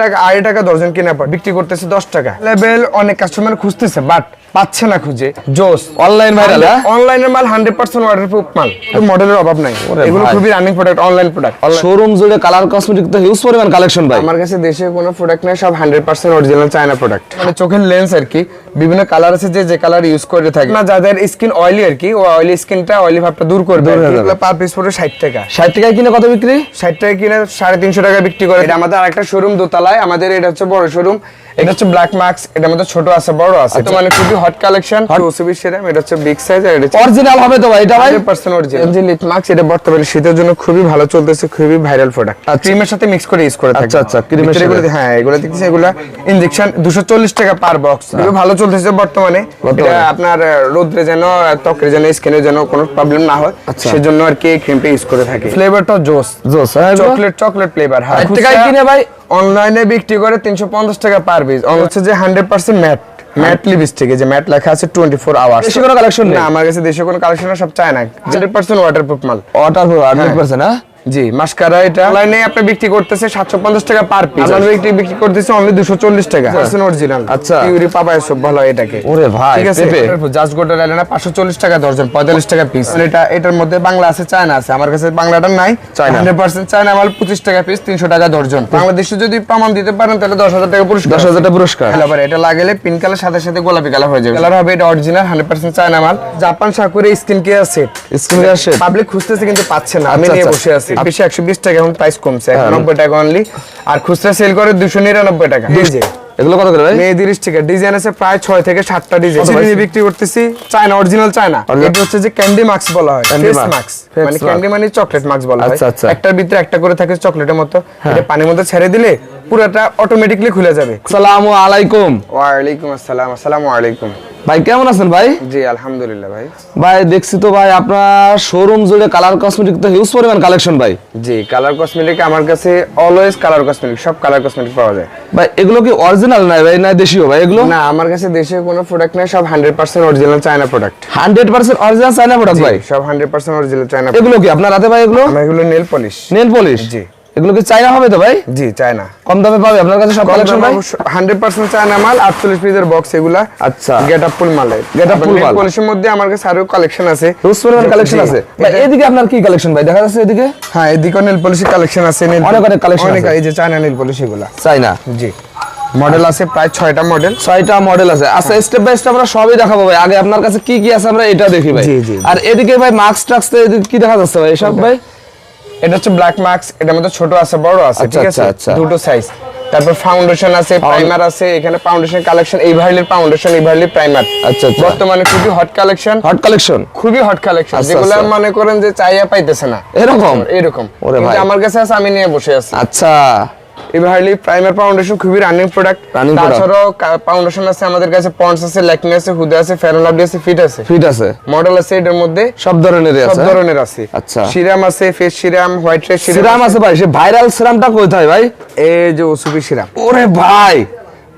টাকা, আড়াই টাকা দর্জন কেনা পর বিক্রি করতেছে দশ টাকা। লেভেল অনেক কাস্টমার খুঁজতেছে বাট পাচ্ছে না খুঁজে। জোস অনলাইন ভাইরাল অনলাইনের মাল হান্ড্রেড পার্সেন্ট ওয়াটার প্রুফ মাল মডেলের অভাব নাই। এগুলো খুবই running product online product showroom জুড়ে কালার কসমেটিক তো হিউজ পরিমাণ কালেকশন ভাই। আমার কাছে দেশে কোনো প্রোডাক্ট নেই সব hundred percent original China product মানে চোখের লেন্স আর কি বিভিন্ন কালার আছে যে যে কালার ইউজ করে থাকে। না যাদের স্কিন অয়েলি আর কি ও অয়েলি স্কিনটা অয়েলি ভাবটা দূর করবে যাবে। পার পিস পড়ে ষাট টাকা। ষাট টাকায় কিনে কত বিক্রি? ষাট টাকায় কিনে সাড়ে তিনশো টাকা বিক্রি করে। এটা আমাদের আরেকটা শোরুম দোতলায়। আমাদের এটা হচ্ছে বড় শোরুম এটা হচ্ছে ব্ল্যাক মার্কস এটা আমাদের ছোট আছে বড় আছে। তো মানে খুবই হট কালেকশন ওসিবি সেরাম এটা হচ্ছে বিগ সাইজ আর এটা অরিজিনাল হবে তো ভাই এটা ভাই? 100% অরিজিনাল যে লিট মার্কস এটা বর্তমানে শীতের জন্য খুবই ভালো চলতেছে খুবই ভাইরাল প্রোডাক্ট আর ক্রিমের সাথে মিক্স করে ইউজ করে থাকে। আচ্ছা, আচ্ছা, cream এর এগুলো সাথে। হ্যাঁ এগুলো দেখতেছি এগুলো ইনজেকশন 240 টাকা পার বক্স খুবই ভালো চলতেছে বর্তমানে। এটা আপনার রোদ্রে যেন ত্বকের যেন স্কিনের যেন কোনো প্রবলেম না হয় আচ্ছা। সেজন্য আর কি ক্রিমটা ইউজ করে থাকে। ফ্লেভারটা জোস। জোস হ্যাঁ চকলেট চকলেট ফ্লেভার হ্যাঁ। ষাট টাকায় কিনে ভাই অনলাইনে বিক্রি করে 350 টাকা পার পিস হচ্ছে যে 100% ম্যাট ম্যাট লিপস্টিক যে ম্যাট লেখা আছে 24 আওয়ার্স দেশে কোনো কালেকশন না আমার কাছে দেশে কোনো কালেকশন সব চায় না 100% ওয়াটারপ্রুফ মাল। অর্ডার প্রুফ হান্ড্রেড পার্সেন্ট হ্যাঁ? জি মাস্কারা এটা। অনলাইনে আপনি বিক্রি করতেছে 750 টাকা পার পিস আমরা বিক্রি বিক্রি করতেছে অনলি 240 টাকা। পার্সেন্ট অরিজিনাল আচ্ছা। পিউরি সব ভালো এটাকে। ওরে ভাই, ঠিক আছে? জাস্ট গোটা লাইনা 540 টাকা দর্জন 45 টাকা পিস এটা এটার মধ্যে বাংলা আছে চায়না আছে। আমার কাছে বাংলাটা নাই। চায়না। 100% চায়না মাল 25 টাকা পিস 300 টাকা দর্জন। বাংলাদেশে যদি প্রমাণ দিতে পারেন তাহলে 10000 টাকা পুরস্কার। দশ হাজার টাকা পুরস্কার। আবার এটা লাগালে পিন কালার সাথে সাথে গোলাপি কালার হয়ে যাবে। কালার হবে এটা অরিজিনাল 100% চায়না মাল। Japan Sakura skin care set skin care set public খুঁজতেছে কিন্তু পাচ্ছে না। আমি আচ্ছা, নিয়ে আচ্ছা। বসে আছি। বেশি একশো বিশ টাকা এখন প্রাইস কমছে নব্বই টাকা অনলি আর খুচরা সেল করে দুশো নিরানব্বই টাকা। এগুলো কত করে ভাই? মেয়েদের স্টিকার ডিজাইন আছে প্রায় ছয় থেকে সাতটা ডিজাইন কত বিক্রি করতেছি চায়না অরিজিনাল চায়না। এটা হচ্ছে যে ক্যান্ডি বলা হয় ফেস মানে ক্যান্ডি মানে চকলেট বলা হয়। আচ্ছা, আচ্ছা। একটার ভিতরে একটা করে থাকে চকলেটের মতো। এটা পানির মধ্যে ছেড়ে দিলে পুরোটা অটোমেটিকলি খুলে যাবে। আসসালামু আলাইকুম। ওয়ালাইকুম আসসালাম আসসালামু আলাইকুম। ভাই কেমন আছেন ভাই? জি আলহামদুলিল্লাহ ভাই। ভাই দেখছি তো ভাই আপনার শোরুম জুড়ে কালার কসমেটিক তো হিউজ পরিমাণ কালেকশন ভাই। জি কালার কসমেটিক আমার কাছে অলওয়েজ কালার কসমেটিক সব কালার কসমেটিক পাওয়া যায়। ভাই এগুলো কি অরিজিনাল নাই ভাই না দেশীয় ভাই এগুলো? না আমার কাছে দেশে কোনো প্রোডাক্ট নেই সব hundred percent original China product hundred percent original China product ভাই? সব হান্ড্রেড পার্সেন্ট অরিজিনাল চায়না এগুলো কি আপনার হাতে ভাই এগুলো? আমার এগুলো নেল পলিশ নেল পলিশ জি। এগুলো কি চাইনা হবে তো ভাই? জি চায়না। কম দামে পাবে আপনার কাছে সব কালেকশন ভাই? হান্ড্রেড পার্সেন্ট চায়না মাল আটচল্লিশ পিসের বক্স এগুলা। আচ্ছা। ফুল মালে full মাল। পলিশের মধ্যে আমার কাছে আরও কালেকশন আছে। পরিমাণ কালেকশন আছে? ভাই এদিকে আপনার কি কালেকশন ভাই? দেখা যাচ্ছে এদিকে? হ্যাঁ এদিকে নেল পলিশের কালেকশন আছে মানে অনেক অনেক collection অনেক এই যে চায়না নেল পলিশ এগুলা। চাইনা জি। মডেল আছে প্রায় ছয়টা মডেল ছয়টা মডেল আছে। আচ্ছা স্টেপ বাই স্টেপ আমরা সবই দেখাবো ভাই। আগে আপনার কাছে কি কি আছে আমরা এটা দেখি ভাই। জি, জি, জি। আর এদিকে ভাই মাস্ক টাক্স এদিকে কি দেখা যাচ্ছে ভাই? এসব ভাই? এটা হচ্ছে ব্ল্যাক মার্কস এটার মধ্যে ছোট আছে বড় আছে আচ্ছা, ঠিক আছে? আচ্ছা, আচ্ছা। দুটো সাইজ তারপর ফাউন্ডেশন আছে প্রাইমার আছে এখানে ফাউন্ডেশন কালেকশন এই ভার্লির ফাউন্ডেশন এই ভার্লির প্রাইমার আচ্ছা, আচ্ছা। বর্তমানে খুবই হট কালেকশন হট কালেকশন খুবই হট কালেকশন যেগুলো। মনে করেন যে চাইয়া পাইতেছে না। এরকম? এরকম। আমার কাছে আছে আমি নিয়ে বসে আছি। আচ্ছা। এই ভার্লি প্রাইমার ফাউন্ডেশন খুবই রানিং প্রোডাক্ট। তাছাড়াও ফাউন্ডেশন আছে আমাদের কাছে পন্ডস আছে ল্যাকমি আছে হুদা আছে আছে ফিট আছে। ফিট আছে। মডেল আছে এটার মধ্যে। সব ধরনেরই সব আছে হ্যাঁ? ধরনের আছে। আচ্ছা। সিরাম আছে ফেস সিরাম হোয়াইট সিরাম আছে। ভাই সে ভাইরাল সিরামটা কোথায় ভাই? এই যে ওসুপি সিরাম। ওরে ভাই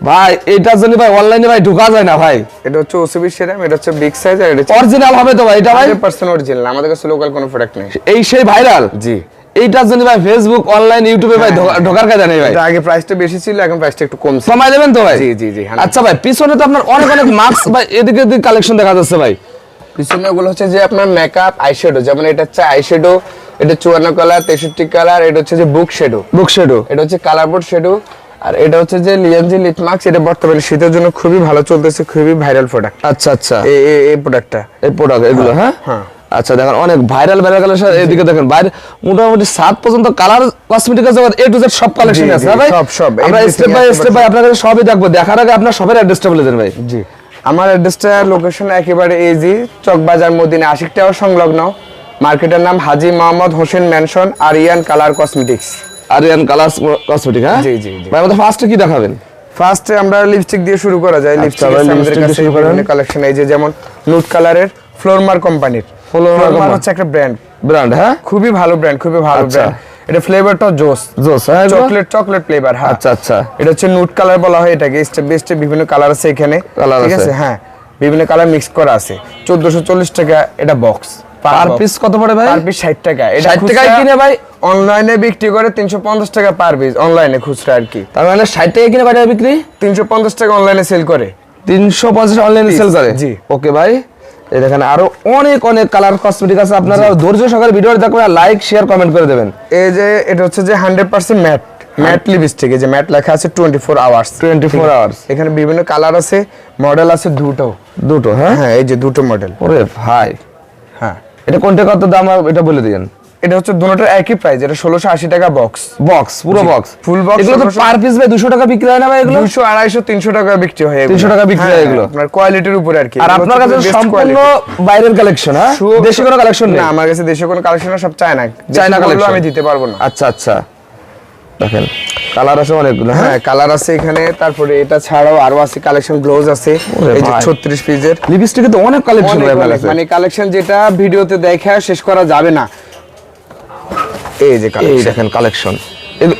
ভাই এটার জন্য ভাই অনলাইনে ভাই ঢোকা যায় না ভাই। এটা হচ্ছে ওসুবি সিরাম এটা হচ্ছে বিগ সাইজ আর এটা অরিজিনাল হবে তো ভাই এটা ভাই? 100% অরিজিনাল আমাদের কাছে লোকাল কোনো প্রোডাক্ট নেই। এই সেই ভাইরাল? জি। এইটার জন্য ভাই ফেসবুক অনলাইন ইউটিউবে ভাই ঢোকার কাজে নেই ভাই। এটা আগে প্রাইসটা বেশি ছিল এখন প্রাইসটা একটু কমছে। সময় দেবেন তো ভাই? জি, জি, জি, হ্যাঁ। আচ্ছা ভাই পিছনে তো আপনার অনেক অনেক মাস্ক ভাই এদিকে এদিকে কালেকশন দেখা যাচ্ছে ভাই। পিছনে ওগুলো হচ্ছে যে আপনার মেকআপ আইশ্যাডো যেমন এটা হচ্ছে আইশ্যাডো এটা চুয়ান্ন কালার তেষট্টি কালার এটা হচ্ছে যে বুক শেডো বুক শেডো এটা হচ্ছে কালার বোর্ড শেডো আর এটা হচ্ছে যে লিয়ানজি লিট মার্কস এটা বর্তমানে শীতের জন্য খুবই ভালো চলতেছে খুবই ভাইরাল প্রোডাক্ট আচ্ছা আচ্ছা। এই- এই প্রোডাক্টটা এই প্রোডাক্ট এগুলো হ্যাঁ? হ্যাঁ। আচ্ছা দেখেন অনেক ভাইরাল ভাইরাল কালেকশন এদিকে দেখেন বাইরে মোটামুটি সাত পর্যন্ত কালার কসমেটিকের জগৎ এ টু জেড সব কালেকশন আছে ভাই? সব, সব। আমরা স্টেপ বাই স্টেপ বাই আপনার কাছে সবই দেখব। দেখার আগে আপনার সবের অ্যাড্রেসটা বলে দেন ভাই। জি আমার অ্যাড্রেসটা লোকেশন একেবারে ইজি চকবাজার মদিনা আশিক টাওয়ার সংলগ্ন। মার্কেটের নাম Haji Mohammad Hossain mansion Ariyan colour cosmetics Ariyan colour cosmetic হ্যাঁ? জি, জি। ভাই আমাদের ফার্স্টে কি দেখাবেন? ফার্স্টে আমরা লিপস্টিক দিয়ে শুরু করা যায়। লিপস্টিক ভাই, আমাদের কাছে কালেকশন এই যে যেমন নুট কালারের ফ্লোরমার কোম্পানির Flormar ফ্লোরমার হচ্ছে একটা ব্র্যান্ড ব্র্যান্ড হ্যাঁ? খুবই ভালো ব্র্যান্ড খুবই ভালো আচ্ছা। ব্র্যান্ড এটা ফ্লেভারটা জোস। জোস হ্যাঁ চকলেট চকলেট ফ্লেভার হ্যাঁ। আচ্ছা আচ্ছা। এটা হচ্ছে নুট কালার বলা হয় এটাকে। স্টেপ বাই স্টেপ বিভিন্ন কালার আছে এখানে। ঠিক আছে। আছে। হ্যাঁ। বিভিন্ন কালার মিক্স করা আছে। চোদ্দশো চল্লিশ টাকা এটা বক্স পার পিস কত পড়ে ভাই? পার পিস টাকা। 60 টাকায় কিনে ভাই? অনলাইনে বিক্রি করে তিনশো পঞ্চাশ টাকা পার পিস অনলাইনে খুচরা আর কি। তার মানে ষাট টাকা কিনে বাজারে বিক্রি? তিনশো পঞ্চাশ টাকা অনলাইনে সেল করে। তিনশো পঞ্চাশ অনলাইনে সেল করে? জি। ওকে ভাই। এই দেখেন আরও অনেক অনেক কালার কসমেটিক আছে। আপনারা ধৈর্য সহকারে ভিডিও দেখবেন লাইক শেয়ার কমেন্ট করে দেবেন। এই যে এটা হচ্ছে যে hundred percent matte matte lipstick এই যে ম্যাট লেখা আছে টোয়েন্টি ফোর আওয়ার্স 24 আওয়ার্স এখানে বিভিন্ন কালার আছে মডেল আছে দুটো। দুটো হ্যাঁ? হ্যাঁ এই যে দুটো মডেল ওরে ভাই। হ্যাঁ। এটা কোনটা কত দাম এটা বলে দিন এটা হচ্ছে দুটোর একই প্রাইস এটা ষোলোশো আশি টাকা বক্স বক্স পুরো বক্স Full box এগুলো তো পার পিস ভাই 200 টাকা বিক্রি হয় না ভাই এগুলো? দুশো আড়াইশো তিনশো টাকা বিক্রি হয় এগুলো। 300 টাকা বিক্রি হয় হ্যাঁ, এগুলো। আপনার কোয়ালিটির উপরে আর কি। আর আপনার কাছে সম্পূর্ণ বাইরের কালেকশন হ্যাঁ? দেশি কোনো কালেকশন নেই? না আমার কাছে দেশে কোনো কালেকশন সব চায়না চায়না কালেকশন আমি দিতে পারব না। আচ্ছা আচ্ছা। দেখেন কালার আছে অনেকগুলো হ্যাঁ? হ্যাঁ কালার আছে এখানে তারপরে এটা ছাড়াও আরও আছে কালেকশন গ্লোজ আছে। এই যে 36 পিসের লিপস্টিকে তো অনেক কালেকশন মানে কালেকশন যেটা ভিডিওতে দেখা শেষ করা যাবে না। এই যে এই দেখেন কালেকশন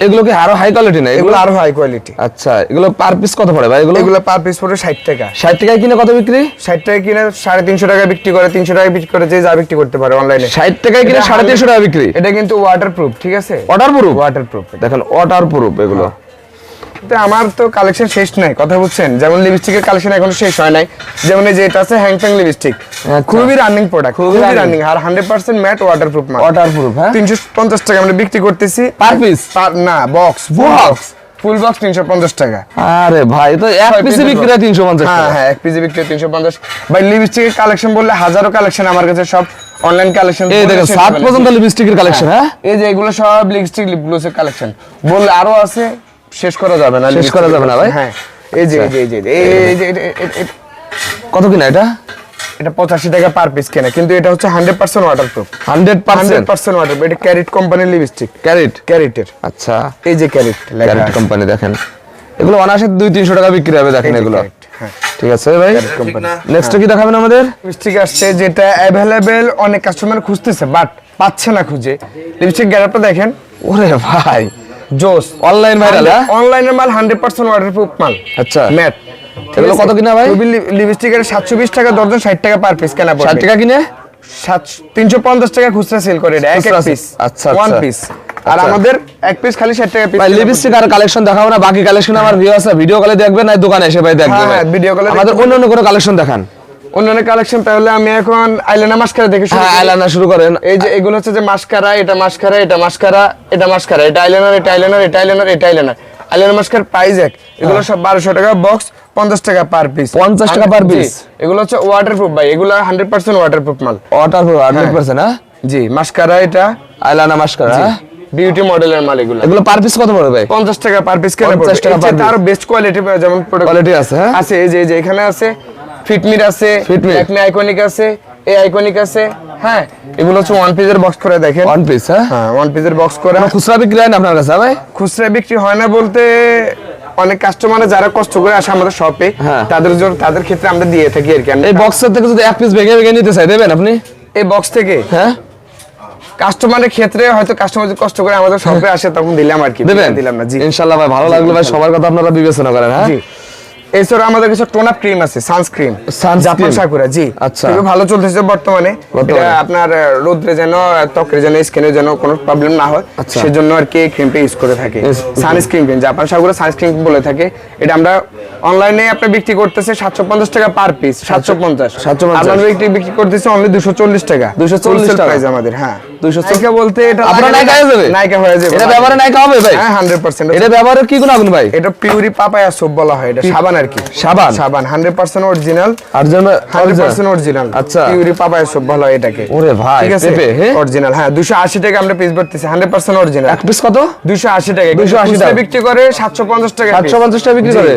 এগুলো কি আরও হাই কোয়ালিটি না? এগুলো আরও হাই কোয়ালিটি আচ্ছা এগুলো পার পিস কত পড়ে ভাই? এগুলো এগুলো পার পিস পড়ে 60 টাকা। 60 টাকায় কিনে কত বিক্রি? 60 টাকায় কিনে 350 টাকা বিক্রি করে 300 টাকা বিক্রি করে যে যা বিক্রি করতে পারে অনলাইনে 60 টাকায় কিনে এটা 350 টাকা বিক্রি? এটা কিন্তু ওয়াটারপ্রুফ ঠিক আছে? ওয়াটারপ্রুফ প্রুফ ওয়াটারপ্রুফ দেখেন ওয়াটারপ্রুফ এগুলো। তো আমার তো কালেকশন শেষ নাই কথা বুঝছেন? যেমন লিপস্টিকের কালেকশন এখনও শেষ হয় নাই। যেমন এই যে এটা আছে হ্যাংফ্যাং লিপস্টিক খুবই রানিং প্রোডাক্ট খুবই রানিং আর 100% ম্যাট ওয়াটারপ্রুফ মাল অর্ডার প্রুফ হ্যাঁ? 350 টাকা আমরা বিক্রি করতেছি। পার পিস পার না বক্স বক্স ফুল বক্স 350 টাকা। আরে ভাই তো এক পিসে বিক্রি হয় 350 হ্যাঁ টাকা? হ্যাঁ এক পিসে বিক্রি 350 ভাই লিপস্টিকের কালেকশন বললে হাজারো কালেকশন আমার কাছে সব অনলাইন কালেকশন এই দেখেন সাত পর্যন্ত লিপস্টিকের কালেকশন হ্যাঁ। এই যে এগুলো সব লিপস্টিক লিপ গ্লোসের কালেকশন বললে আরও আছে। শেষ করা যাবে না শেষ করা যাবে না ভাই? হ্যাঁ। এই যে এই যে এই যে কত কিনা এটা? এটা পঁচাশি টাকা পার পিস কেনা কিন্তু এটা হচ্ছে hundred percent waterproof 100% hundred percent water এটা ক্যারিট কোম্পানির লিপস্টিক ক্যারেট ক্যারিটের আচ্ছা। এই যে ক্যারিট ক্যারেট। কোম্পানি দেখেন। এগুলো অনায়াসে দুই তিনশো টাকা বিক্রি হবে দেখেন এগুলো। হ্যাঁ। ঠিক আছে ভাই? নেক্সট কি দেখাবেন আমাদের? লিপস্টিক আসছে যেটা অ্যাভেলেবেল অনেক কাস্টমার খুঁজতেছে বাট পাচ্ছে না খুঁজে। লিপস্টিক গ্যারাপটা দেখেন। ওরে ভাই। জোস। অনলাইন ভাইরাল হ্যাঁ? অনলাইনের মাল হান্ড্রেড পার্সেন্ট ওয়াটারপ্রুফ মাল। আচ্ছা। ম্যাট এগুলো কত কিনা ভাই? লিপস্টিকের সাতশো বিশ টাকা দর্জন ষাট টাকা পার পিস কেনা ষাট টাকা কিনে? তিনশো পঞ্চাশ টাকা খুচরা সেল করে এটা এক এক পিস আচ্ছা, ওয়ান আচ্ছা। পিস আর আচ্ছা। আমাদের এক পিস খালি ষাট টাকা পিস ভাই লিপস্টিক আর কালেকশন দেখাবো না বাকি কালেকশন আমার ভিউ আছে ভিডিও কলে দেখবেন না দোকানে এসে ভাই দেখবে হ্যাঁ, ভাই। হ্যাঁ, video আমাদের অন্য অন্য কোনো কালেকশন দেখান। অন্যান্য কালেকশন তাহলে আমি এখন আইলানা মাস্কারা দেখে শুরু হ্যাঁ করি। আইলাইনার শুরু করেন। এই যে এগুলো হচ্ছে যে মাস্কারা এটা মাস্কারা এটা মাস্কারা এটা মাস্কারা এটা আইলাইনার এটা আইলাইনার এটা আইলাইনার এটা আইলাইনার আইলাইনার মাস্কার প্রাইস এক। এগুলো সব বারোশো টাকা বক্স পঞ্চাশ টাকা পার পিস 50 টাকা per piece? এগুলো হচ্ছে ওয়াটারপ্রুফ ভাই। এগুলো হান্ড্রেড পার্সেন্ট ওয়াটারপ্রুফ মাল। হান্ড্রেড পার্সেন্ট হ্যাঁ। জি মাস্কারা এটা। আইলাইনার মাস্কারা হ্যাঁ? বিউটি মডেলের মাল এগুলো। এগুলো পার পিস কত পড়বে ভাই? পঞ্চাশ টাকা পার পিস কেনা 50 টাকা। আরও বেস্ট কোয়ালিটি যেমন Quality আছে, হ্যাঁ? আছে যে এই যে এখানে আছে ফিটমির আছে। একনি আইকনিক আছে এই আইকনিক আছে হ্যাঁ? এগুলো হচ্ছে ওয়ান পিসের বক্স করে দেখেন। ওয়ান পিস হ্যাঁ? হ্যাঁ ওয়ান পিসের বক্স করে। খুচরা বিক্রি হয় না আপনার কাছে ভাই? খুচরা বিক্রি হয় না বলতে অনেক কাস্টমার যারা কষ্ট করে আসে আমাদের শপে হ্যাঁ। তাদের জন্য তাদের ক্ষেত্রে আমরা দিয়ে থাকি আর কি। এই বক্সের থেকে যদি এক পিস ভেঙে ভেঙে নিতে চাই দেবেন আপনি? এই বক্স থেকে? হ্যাঁ? কাস্টমারের ক্ষেত্রে হয়তো কাস্টমার যদি কষ্ট করে আমাদের শপে আসে তখন দিলাম আর কি দেবেন? দিলাম না জি। ইনশাল্লাহ ভাই ভালো লাগল ভাই সবার কথা আপনারা বিবেচনা করেন হ্যাঁ? জি। এছাড়া আমাদের কিছু টোন আপ ক্রিম আছে সানস্ক্রিন জাপান সাকুরা জি। আচ্ছা। ভালো চলতেছে বর্তমানে। এটা আপনার রোদ্রে যেন ত্বকের যেন স্কিনের যেন কোনো প্রবলেম না হয় আচ্ছা। সেজন্য আর কি ক্রিমটা ইউজ করে থাকে। Sunscreen cream Japan Sakura sunscreen বলে থাকে। এটা আমরা অনলাইনে আপনি বিক্রি করতেছে সাতশো পঞ্চাশ টাকা পার পিস সাতশো পঞ্চাশ। 750 আমরা বিক্রি বিক্রি করতেছি অনলি দুশো চল্লিশ টাকা। 240 টাকা। প্রাইস আমাদের হ্যাঁ। 240 নায়িকা বলতে এটা আপনার নায়িকা হয়ে যাবে? নায়িকা হয়ে যাবে। এটা ব্যবহারে নায়িকা হবে ভাই? হ্যাঁ হান্ড্রেড পার্সেন্ট এটা ব্যবহারে কি গুণ আগুন ভাই? এটা পিউরি পাপায়া সোপ বলা হয় এটা সাবান আর কি সাবান? সাবান হান্ড্রেড পার্সেন্ট অরিজিনাল আর হান্ড্রেড পার্সেন্ট অরিজিনাল আচ্ছা। পিউরি সোপ বলা হয় এটাকে। ওরে ভাই, ঠিক আছে? হ্যাঁ? অরিজিনাল হ্যাঁ দুশো আশি টাকা আমরা পিস ভরতেছি হান্ড্রেড পার্সেন্ট অরিজিনাল এক পিস কত? দুশো আশি টাকা 280 টাকা। বিক্রি করে সাতশো পঞ্চাশ টাকা সাতশো পঞ্চাশ টাকা বিক্রি করে?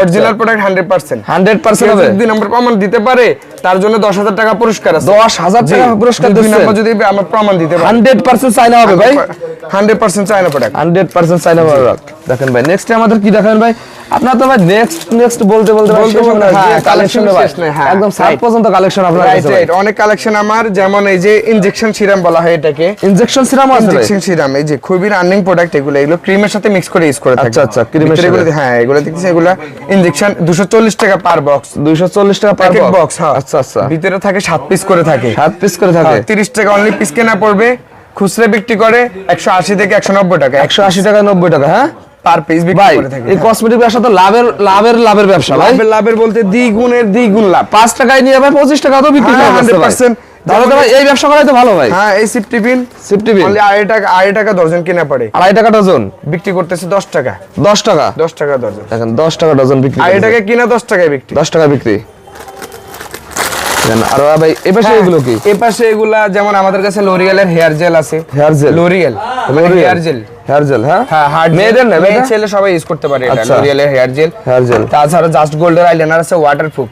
Original product hundred percent hundred percent হবে। যদি নম্বর প্রমাণ দিতে পারে তার জন্য দশ হাজার টাকা পুরস্কার আছে। দশ হাজার টাকা পুরস্কার দুই নম্বর যদি আমরা প্রমাণ দিতে পারি। হান্ড্রেড পার্সেন্ট চাইনা হবে ভাই। Hundred percent China product hundred percent China product দেখেন ভাই নেক্সট আমাদের কি দেখাবেন ভাই? আপনার তো ভাই নেক্সট নেক্সট বলতে বলতে হ্যাঁ, কালেকশন শেষ নেই, হ্যাঁ, একদম সাত পর্যন্ত কালেকশন আপনার রাইট কাছে রাইট অনেক কালেকশন আমার যেমন এই যে ইনজেকশন সিরাম বলা হয় এটাকে। ইনজেকশন সিরাম আছে ইনজেকশন সিরাম এই যে খুবই রানিং প্রোডাক্ট এগুলো এগুলো ক্রিমের সাথে মিক্স করে ইউজ করে থাকে। আচ্ছা, আচ্ছা, এর ভিতরে এগুলো হ্যাঁ এগুলো দেখতেছি এগুলো ইনজেকশন 240 টাকা পার বক্স 240 টাকা পার বক্স হ্যাঁ। আচ্ছা আচ্ছা। ভিতরে থাকে 7 পিস করে থাকে। সাত পিস করে থাকে। হ্যাঁ, 30 টাকা অনলি পিস কেনা পড়বে। খুচরা বিক্রি করে 180 থেকে 190 টাকা। 180 টাকা 90 টাকা হ্যাঁ? পার পিস বিক্রি করে থাকে। এই কসমেটিক ব্যবসা তো লাভের লাভের লাভের ব্যবসা ভাই। লাভের লাভের বলতে দ্বিগুণের দ্বিগুণ লাভ। পাঁচ টাকায় নিয়ে ভাই পঁচিশ টাকা তো বিক্রি হ্যাঁ, করা যাচ্ছে ভাই। 100% তাহলে তো ভাই এই ব্যবসা করাই তো ভালো ভাই। হ্যাঁ এই অনলি আড়াই টাকা আড়াই টাকা দর্জন কিনা পড়ে। আড়াই টাকা ডজন? বিক্রি করতেছে 10 টাকা। দশ টাকা? 10 টাকা দর্জন। দেখেন দশ টাকা ডজন বিক্রি আড়াই। টাকা কিনা 10 টাকায় বিক্রি। দশ টাকা বিক্রি। আর ভাই এ পাশে হ্যাঁ, এগুলো কি? এই পাশে এগুলা যেমন আমাদের কাছে লরিয়ালের হেয়ার জেল আছে। Hair gel L'Oreal hair gel hair gel হ্যাঁ? হ্যাঁ হার্ড মেয়েদের মেয়ে ছেলে সবাই ইউজ করতে পারে এটা আচ্ছা। হেয়ার জেল হেয়ার জেল তাছাড়া জাস্ট গোল্ডের আইলাইনার আছে ওয়াটারপ্রুফ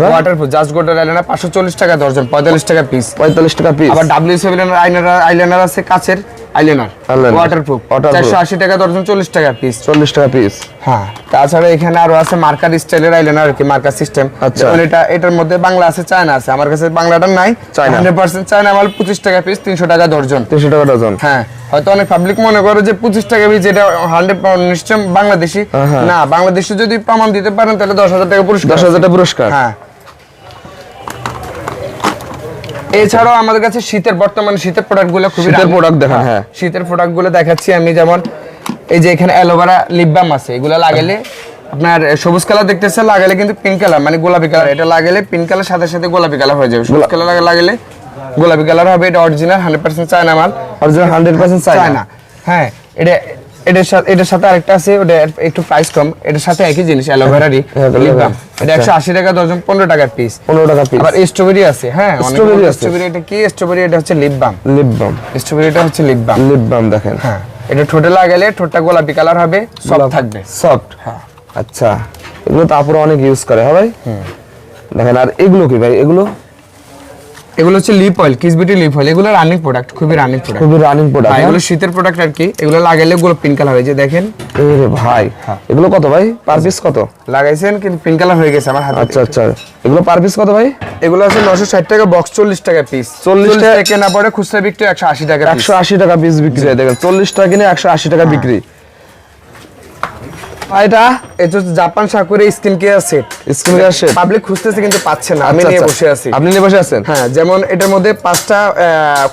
হ্যাঁ? ওয়াটারপ্রুফ জাস্ট গোল্ডের আইলাইনার 540 টাকা দর্জন 45 টাকা পিস পঁয়তাল্লিশ টাকা পিস আবার ডাব্লিউ সেভেন আইলাইনার আইলাইনার আছে কাচের আইলাইনার ওয়াটারপ্রুফ 480 টাকা দর্জন 40 টাকা পিস চল্লিশ টাকা পিস হ্যাঁ তাছাড়া এখানে আরও আছে মার্কার স্টাইলের আইলাইনার কি মার্কার সিস্টেম আচ্ছা। যেমন এটা এটার মধ্যে বাংলা আছে চায়না আছে। আমার কাছে বাংলাটা নাই। চায়না। 100% চায়না মাল 25 টাকা পিস 300 টাকা দর্জন। তিনশো টাকা ডজন হ্যাঁ হয়তো অনেক পাবলিক মনে করে যে 25 টাকা পিস যেটা 100 নিশ্চয় বাংলাদেশি। হ্যাঁ। না বাংলাদেশে যদি প্রমাণ দিতে পারেন তাহলে 10000 টাকা পুরস্কার দশ হাজার টাকা পুরস্কার। হ্যাঁ। এছাড়াও আমাদের কাছে শীতের বর্তমানে শীতের প্রোডাক্টগুলো খুবই শীতের রান- product দেখান, হ্যাঁ। শীতের প্রোডাক্টগুলো দেখাচ্ছি আমি যেমন এই যে এখানে অ্যালোভেরা লিপ বাম আছে এগুলো লাগালে আপনার সবুজ কালার দেখতেছে লাগালে কিন্তু পিঙ্ক কালার মানে গোলাপি কালার এটা লাগালে পিঙ্ক কালার সাথে সাথে গোলাপি কালার হয়ে যাবে। সবুজ কালার লাগালে গোলাপি কালার হবে এটা অরিজিনাল হান্ড্রেড পার্সেন্ট চায়না মাল। অরিজিনাল হান্ড্রেড পার্সেন্ট চায়না হ্যাঁ এটা এটার সাথে এটার সাথে আরেকটা আছে ওটা একটু প্রাইস কম। এটার সাথে একই জিনিস অ্যালোভেরারই এটা আচ্ছা। একশো আশি টাকা দর্জন পনেরো টাকার পিস পনেরো টাকা পিস আবার স্ট্রবেরি আছে হ্যাঁ আছে। স্ট্রবেরি এটা কি? স্ট্রবেরি এটা হচ্ছে lip balm lip balm strawberry এটা হচ্ছে লিপ বাম লিপ বাম দেখেন। হ্যাঁ এটা ঠোঁটে লাগালে ঠোঁটটা গোলাপি কালার হবে সব থাকবে। সফট হ্যাঁ। আচ্ছা এগুলো তো আপুরা অনেক ইউজ করে হ্যাঁ ভাই? দেখেন আর এগুলো কি ভাই? এগুলো এগুলো হচ্ছে লিপ অয়েল কিসবিটি লিপ অয়েল এগুলো রানিং প্রোডাক্ট খুবই রানিং প্রোডাক্ট খুবই রানিং প্রোডাক্ট এগুলো শীতের প্রোডাক্ট আর কি এগুলো লাগাইলে গুলো পিঙ্ক কালার হয়ে যায় দেখেন। রে ভাই এগুলো কত ভাই? পার পিস কত? লাগাইছেন কিন্তু পিঙ্ক কালার হয়ে গেছে আমার হাতে। আচ্ছা আচ্ছা এগুলো পার পিস কত ভাই? এগুলো আছে নশো ষাট টাকা বক্স চল্লিশ টাকা পিস 40 টাকা- কেনা পরে খুচরা বিক্রি একশো আশি টাকা piece। একশো আশি টাকা পিস বিক্রি হয় দেখেন চল্লিশ টাকা কিনে একশো আশি টাকা বিক্রি। আর এটা এটা হচ্ছে Japan সাকুরে skin care set. Skin care set? Public খুঁজতেছে কিন্তু পাচ্ছে না। আমি নিয়ে বসে আছি। আপনি নিয়ে বসে আছেন? হ্যাঁ যেমন এটার মধ্যে পাঁচটা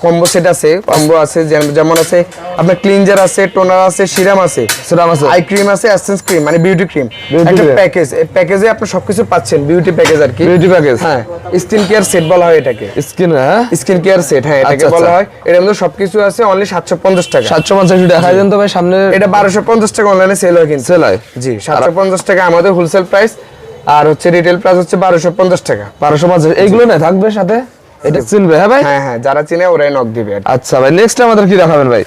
কম্বো সেট আছে। কম্বো আছে যেমন আছে আপনার ক্লিনজার আছে টোনার আছে সিরাম আছে। সেরাম আছে। আই ক্রিম আছে এসেন্স ক্রিম মানে বিউটি ক্রিম একটা প্যাকেজ এই প্যাকেজে আপনি সবকিছু পাচ্ছেন বিউটি প্যাকেজ আর কি। বিউটি প্যাকেজ হ্যাঁ স্কিন কেয়ার সেট বলা হয় এটাকে। স্কিন হ্যাঁ? স্কিন কেয়ার সেট হ্যাঁ এটাকে আচ্ছা, বলা আচ্ছা। হয়। এর মধ্যে সবকিছু আছে অনলি সাতশো পঞ্চাশ টাকা। সাতশো পঞ্চাশ দেখাই দেন তো ভাই সামনে এটা বারোশো পঞ্চাশ টাকা অনলাইনে সেল হয় কিন্তু। সেল হয়। জি সাতশো পঞ্চাশ টাকা আমাদের হোলসেল প্রাইস আর হচ্ছে রিটেল প্রাইস হচ্ছে বারোশো পঞ্চাশ টাকা। বারোশো পঞ্চাশ এইগুলো না থাকবে সাথে? এটা চিনবে হ্যাঁ ভাই? হ্যাঁ হ্যাঁ যারা চিনে ওরাই নক দিবে আচ্ছা ভাই নেক্সট আমাদের কি দেখাবেন ভাই?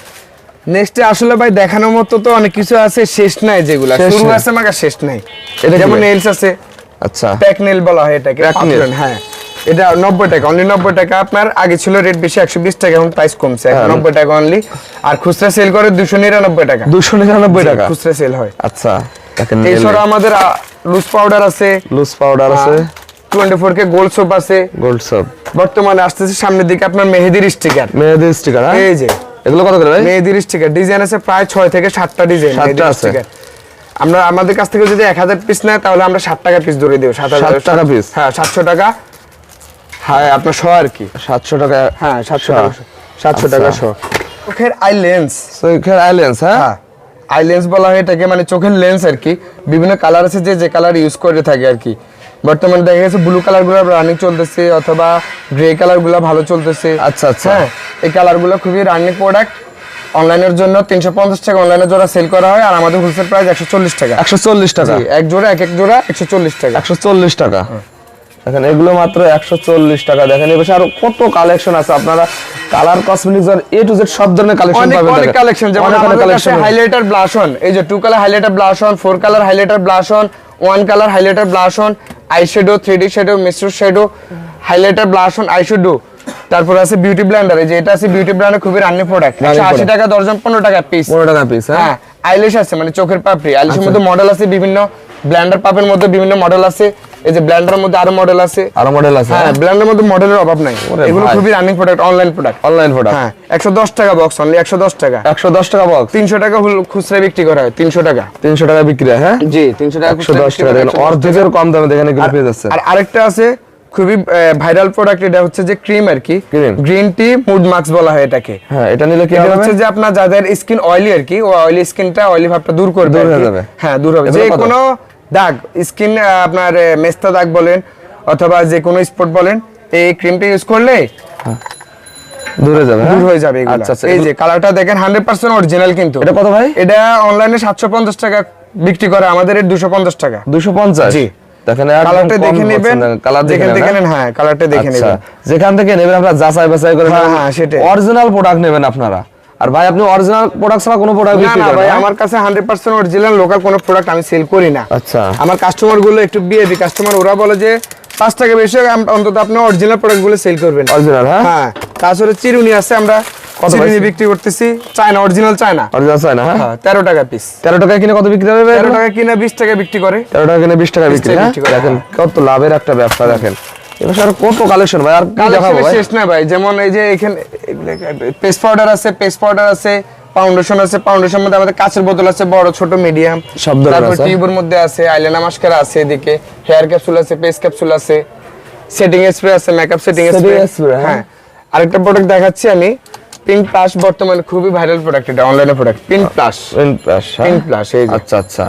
নেক্সটে আসলে ভাই দেখানোর মতো তো অনেক কিছু আছে শেষ নাই যেগুলা। শুরু আছে আমার শেষ নাই। এটা যেমন? নেলস আছে আচ্ছা। প্যাক নেল বলা হয় এটাকে হ্যাঁ। এটা নব্বই টাকা অনলি নব্বই টাকা আপনার আগে ছিল রেট বেশি একশো বিশ টাকা এখন প্রাইস কমছে। হ্যাঁ। নব্বই টাকা অনলি আর খুচরা সেল করে দুশো নিরানব্বই টাকা। দুশো নিরানব্বই টাকা? খুচরা সেল হয়। আচ্ছা এছাড়া আমাদের লুজ পাউডার আছে। লুজ পাউডার আছে। Twenty four K gold soap আছে। গোল্ড সব বর্তমানে আসতেছে সামনের দিকে আপনার মেহেদির স্টিকার মেহেদির স্টিকার হ্যাঁ? এই যে। এগুলো কত করে ভাই? মেহেদির স্টিকার ডিজাইন আছে প্রায় ছয় থেকে সাতটা ডিজাইন সাতটা আছে। আমরা আমাদের কাছ থেকে যদি এক হাজার পিস নেয় তাহলে আমরা সাত টাকা পিস ধরে দেবো সাত হাজার সাত টাকা পিস হ্যাঁ সাতশো টাকা। হ্যাঁ আপনার শ আর কি? সাতশো টাকা হ্যাঁ সাতশো। টাকা সাতশো টাকা শ। চোখের আই লেন্স চোখের আইল্যান্স হ্যাঁ? হ্যাঁ। আই লেন্স বলা হয় এটাকে মানে চোখের লেন্স আর কি। বিভিন্ন কালার আছে যে যে কালার ইউজ করে থাকে আর কি। বর্তমানে দেখা গেছে ব্লু কালারগুলো রানিং চলতেছে অথবা গ্রে কালারগুলো ভালো চলতেছে। আচ্ছা, আচ্ছা। হ্যাঁ এই কালারগুলো খুবই রানিং প্রোডাক্ট অনলাইনের জন্য তিনশো পঞ্চাশ টাকা অনলাইনে জোড়া সেল করা হয় আর আমাদের হোলসেল প্রাইস একশো চল্লিশ টাকা। একশো চল্লিশ টাকা। এক জোড়া এক এক জোড়া একশো চল্লিশ টাকা। একশো চল্লিশ টাকা। দেখেন এগুলো মাত্র একশো চল্লিশ টাকা। দেখেন এবার আরও কত কালেকশন আছে। আপনারা কালার কসমেটিক্স আর এ টু জেড সব ধরনের কালেকশন পাবেন অনেক কালেকশন যেমন আমাদের কাছে হাইলাইটার ব্লাশ অন এই যে two colour highlighter blush on four colour highlighter blush on one colour highlighter blush on eye shadow three D shadow mister shadow highlighter blush on eye shadow তারপর আছে beauty Blender এই যে এটা আছে beauty blender খুবই running product Running আশি product। টাকা দর্জন পনেরো টাকা পিস পনেরো টাকা পিস হ্যাঁ? হ্যাঁ আইলিশ আছে মানে চোখের পাপড়ি। আচ্ছা। আইলিশের মধ্যে মডেল আছে বিভিন্ন ব্ল্যান্ডার পাপের মধ্যে বিভিন্ন মডেল আছে। এই যে মধ্যে আরও মডেল আছে। আরও মডেল আছে হ্যাঁ ব্ল্যান্ডারের মধ্যে মডেলের অভাব নাই। এগুলো খুবই running product online product online product হ্যাঁ একশো দশ টাকা বক্স অনলি একশো দশ টাকা। একশো দশ টাকা বক্স তিনশো টাকা হুল- খুচরা বিক্রি করা হয় তিনশো টাকা। তিনশো টাকা বিক্রি হয়, হ্যাঁ? জি তিনশো টাকা একশো খুচরা দশ বিক্রি টাকা করা হয়, দেখেন 110 টাকা। অর্ধেকের কম দামে এগুলো পেয়ে যাচ্ছে। আর আরেকটা আছে খুবই ভাইরাল প্রোডাক্ট এটা হচ্ছে যে ক্রিম আর কি। গ্রিন টি মুড মাস্ক বলা হয় এটাকে। হ্যাঁ এটা নিলে কি হচ্ছে যে আপনার যাদের স্কিন অয়েলি আর কি অয়েলি স্কিনটা অয়েলি ভাবটা দূর করবে দূর হয়ে যাবে। হ্যাঁ দূর হবে। যে কোনো দাগ স্কিন আপনার মেস্তা দাগ বলেন অথবা যে কোনো স্পট বলেন এই ক্রিমটা ইউজ করলে দূরে যাবে হ্যাঁ? দূর হয়ে? যাবে এগুলো। আচ্ছা আচ্ছা। এই যে কালারটা দেখেন হান্ড্রেড পার্সেন্ট অরিজিনাল কিন্তু। এটা কত ভাই? এটা অনলাইনে সাতশো পঞ্চাশ টাকা বিক্রি করে আমাদের দুশো পঞ্চাশ টাকা। দুশো পঞ্চাশ? জি। দেখেন কালারটা দেখে নেবেন কালার দেখে যেখান থেকে নেন হ্যাঁ কালারটা দেখে আচ্ছা। নেবেন। যেখান থেকে নেবেন আপনারা যাচাই বাছাই করে হ্যাঁ, হ্যাঁ, সেটাই। অরিজিনাল প্রোডাক্ট নেবেন আপনারা। আর ভাই আপনি অরিজিনাল প্রোডাক্ট ছাড়া কোনো প্রোডাক্ট না বিক্রি না করেন ভাই আমার কাছে হান্ড্রেড পার্সেন্ট অরিজিনাল লোকাল কোনো প্রোডাক্ট আমি সেল করি না। আচ্ছা। আমার কাস্টমারগুলো একটু বিএবি কাস্টমার ওরা বলে যে পাঁচ টাকা বেশি হোক, অন্তত আপনি অরিজিনাল প্রোডাক্টগুলো সেল করবেন। অরিজিনাল হ্যাঁ? হ্যাঁ তাছাড়া চিরুনি আছে আমরা কত চিরুনি বিক্রি করতেছি। China original China original China হ্যাঁ? হ্যাঁ তেরো টাকা পিস তেরো টাকা কিনে কত বিক্রি হবে ভাই তেরো এগুলো? টাকা কিনা বিশ টাকা বিক্রি করে। তেরো টাকা কিনে বিশ টাকা বিক্রি হ্যাঁ? বিক্রি করে, দেখেন কত লাভের একটা ব্যবসা দেখেন। এবার আর কত কালেকশন ভাই? আর কি দেখাবো ভাই? শেষ না ভাই। যেমন এই যে এখানে পেস্ট পাউডার আছে পেস্ট পাউডার আছে ফাউন্ডেশন আছে। ফাউন্ডেশন মধ্যে আমাদের কাঁচের বোতল আছে বড় ছোট মিডিয়াম সব ধরনের তারপর। টিউবের মধ্যে আছে আইলাইনার মাস্কারা আছে এদিকে। হেয়ার ক্যাপসুল আছে পেস্ট ক্যাপসুল আছে। সেটিং স্প্রে আছে মেকআপ সেটিং স্প্রে হ্যাঁ। হ্যাঁ। আরেকটা প্রোডাক্ট দেখাচ্ছি আমি। পিঙ্ক প্লাস বর্তমানে খুবই ভাইরাল প্রোডাক্ট এটা অনলাইনে প্রোডাক্ট পিঙ্ক প্লাস Plus, হ্যাঁ? পিঙ্ক প্লাস এই আচ্ছা আচ্ছা।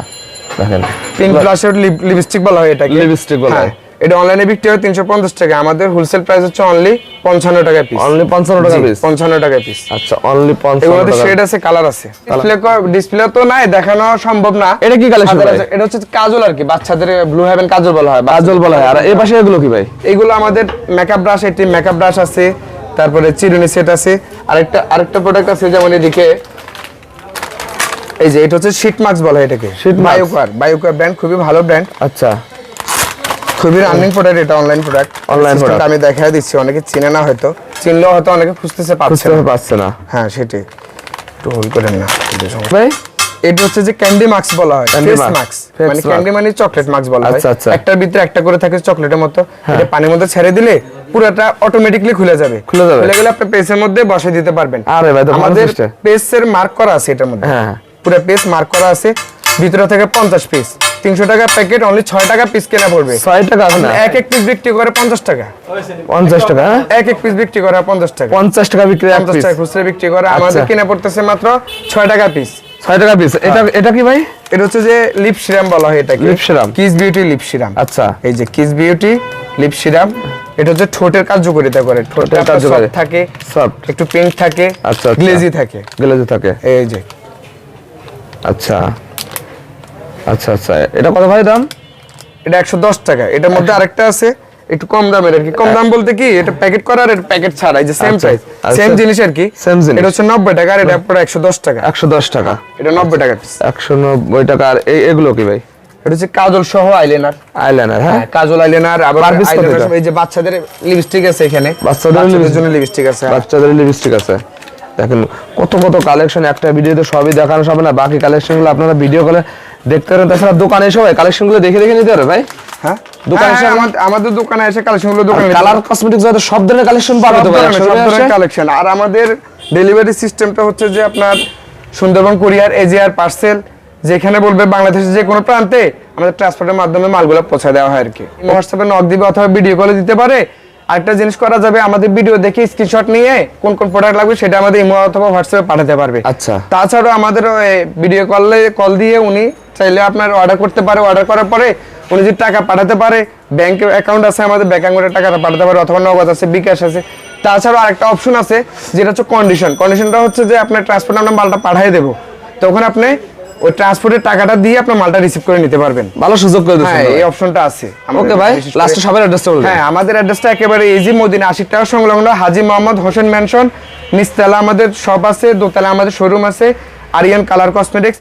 দেখেন। পিঙ্ক প্লাসের লিপস্টিক বলা হয় এটাকে। Lipstick বলা হয়। এটা অনলাইনে বিক্রি হয় তিনশো পঞ্চাশ টাকা। আমাদের হোলসেল প্রাইস হচ্ছে অনলি পঞ্চান্ন টাকা পিস অনলি পঞ্চান্ন টাকা পিস পঞ্চান্ন টাকা পিস আচ্ছা অনলি পঞ্চান্ন টাকা। শেড আছে কালার আছে। ডিসপ্লে ডিসপ্লে তো নাই দেখানো সম্ভব না। এটা কি? হাজার- এটা হচ্ছে কাজল আর কি বাচ্চাদের ব্লু হেভেন কাজল বলা হয় কাজল বলা হয়। আর এই পাশে এগুলো কি ভাই? এগুলো আমাদের মেকআপ ব্রাশ এটি মেকআপ ব্রাশ আছে তারপরে চিরুনি সেট আছে। আরেকটা আরেকটা প্রোডাক্ট আছে যেমন এদিকে এই যে এটা হচ্ছে শীট মাস্ক বলা হয় এটাকে। Mask। বায়োকার বায়োকার ব্র্যান্ড খুবই ভালো ব্র্যান্ড আচ্ছা। খুবই রানিং প্রোডাক্ট এটা অনলাইন প্রোডাক্ট Online product। আমি দেখাই দিচ্ছি অনেকে চিনে না হয়তো। চিনলেও হয়তো অনেকে খুঁজতেছে পাচ্ছে না। পারছে না। হ্যাঁ সেটাই। একটু হোল্ড করেন না ভাই? এটা হচ্ছে যে ক্যান্ডি মাস্ক বলা হয় ফেস মাস্ক মানে ক্যান্ডি মানে চকলেট মাস্ক বলা হয়। আচ্ছা, আচ্ছা। একটার ভিতরে একটা করে থাকে চকলেটের মতো। এটা পানির মধ্যে ছেড়ে দিলে পুরোটা অটোমেটিকলি খুলে যাবে। খুলে যাবে? খুলে গেলে আপনি পেজের মধ্যে বসে দিতে পারবেন। আরে ভাই, তো আমাদের। পেজের মার্ক করা আছে এটার মধ্যে। হ্যাঁ, হ্যাঁ। পুরো পেস মার্ক করা আছে। ভিতরে থেকে পঞ্চাশ পিস তিনশো টাকা প্যাকেট অনলি ছয় টাকা পিস কেনা পড়বে। ছয় টাকা এক এক পিস বিক্রি করে পঞ্চাশ টাকা। পঞ্চাশ টাকা হ্যাঁ? এক এক পিস বিক্রি করে পঞ্চাশ টাকা। পঞ্চাশ টাকা বিক্রি পঞ্চাশ টাকা খুচরা বিক্রি করে। আমাদের আচ্ছা। কিনে পড়তেছে মাত্র ছয় টাকা পিস ছয় টাকা পিস এটা এটা কি ভাই? এটা হচ্ছে যে লিপ সিরাম বলা হয় এটাকে। Lip serum? Kiss Beauty lip serum আচ্ছা। এই যে কিস বিউটি লিপ সিরাম এটা হচ্ছে ঠোঁটের কার্যকারিতা করে। ঠোঁটের থাকে সফট একটু পিঙ্ক থাকে আচ্ছা, আচ্ছা। গ্লেজি থাকে। গেলে যে থাকে। এই যে। আচ্ছা। আচ্ছা আচ্ছা। এটা কত ভাই দাম? এটা একশো দশ টাকা। এটার মধ্যে আরেকটা আছে একটু কম দামের আর কি। কম দাম বলতে কি এটা প্যাকেট করা আর এটা প্যাকেট ছাড়া এই যে সেম আচ্ছা। সেম জিনিস আর কি। Same জিনিস। এটা হচ্ছে নব্বই টাকা আর এটা পুরো একশো দশ টাকা। একশো দশ টাকা। এটা নব্বই টাকা পিস একশো নব্বই টাকা। আর এই- এগুলো কি ভাই? এটা হচ্ছে কাজল সহ আইলাইনার আইলাইনার হ্যাঁ? কাজল আইলাইনার আবার? এই যে বাচ্চাদের লিপস্টিক আছে এখানে। বাচ্চাদের জন্য লিপস্টিক আছে হ্যাঁ। বাচ্চাদের লিপস্টিক আছে। দেখেন কত কত কালেকশন একটা ভিডিওতে সবই দেখানো হবে না। বাকি কালেকশনগুলো আপনারা ভিডিও কলে দেখতে পারেন তাছাড়া দোকানে সবাই কালেকশনগুলো দেখে দেখে নিতে পারে ভাই। হ্যাঁ? দোকানে হ্যাঁ, এসে আমাদের- আমাদের দোকানে এসে কালেকশন দোকানে কালার কসমেটিক্স যাতে সব ধরনের কালেকশন পাবে তো ভাই একসাথে আসে? কালেকশন আর আমাদের ডেলিভারি সিস্টেমটা হচ্ছে যে আপনার সুন্দরবন কুরিয়ার এজিআর পার্সেল যেখানে বলবে বাংলাদেশের যে কোনো প্রান্তে আমাদের ট্রান্সপোর্টের মাধ্যমে মালগুলো পৌঁছে দেওয়া হয় আর কি। হোয়াটসঅ্যাপে নক দিবে অথবা ভিডিও কলে দিতে পারে। আরেকটা জিনিস করা যাবে আমাদের ভিডিও দেখে স্ক্রিনশট নিয়ে কোন কোন প্রোডাক্ট লাগবে সেটা আমাদের ইমো অথবা হোয়াটসঅ্যাপে পাঠাতে পারবে। আচ্ছা। তাছাড়াও আমাদের ভিডিও কলে কল দিয়ে উনি চাইলে আপনার অর্ডার করতে পারে অর্ডার করার পরে উনি যদি টাকা পাঠাতে পারে ব্যাংক অ্যাকাউন্ট আছে আমাদের ব্যাংক অ্যাকাউন্টে টাকাটা পাঠাতে পারে অথবা নগদ আছে বিকাশ আছে। তাছাড়াও আরেকটা অপশন আছে যেটা হচ্ছে কন্ডিশন কন্ডিশনটা হচ্ছে যে আপনার ট্রান্সপোর্টে আমরা মালটা পাঠিয়ে দেবো। তখন আপনি ওই ট্রান্সপোর্টের টাকাটা দিয়ে আপনার মালটা রিসিভ করে নিতে পারবেন। ভালো সুযোগ করে হ্যাঁ এই অপশনটা আছে। ওকে ভাই লাস্টে সবার অ্যাড্রেসটা বলবেন হ্যাঁ আমাদের অ্যাড্রেসটা একেবারে ইজি মদিনা আশি টাকা সংলগ্ন হাজি মোহাম্মদ হোসেন ম্যানশন নিচতলা আমাদের শপ আছে দোতলা আমাদের শোরুম আছে আরিয়ান কালার কসমেটিক্স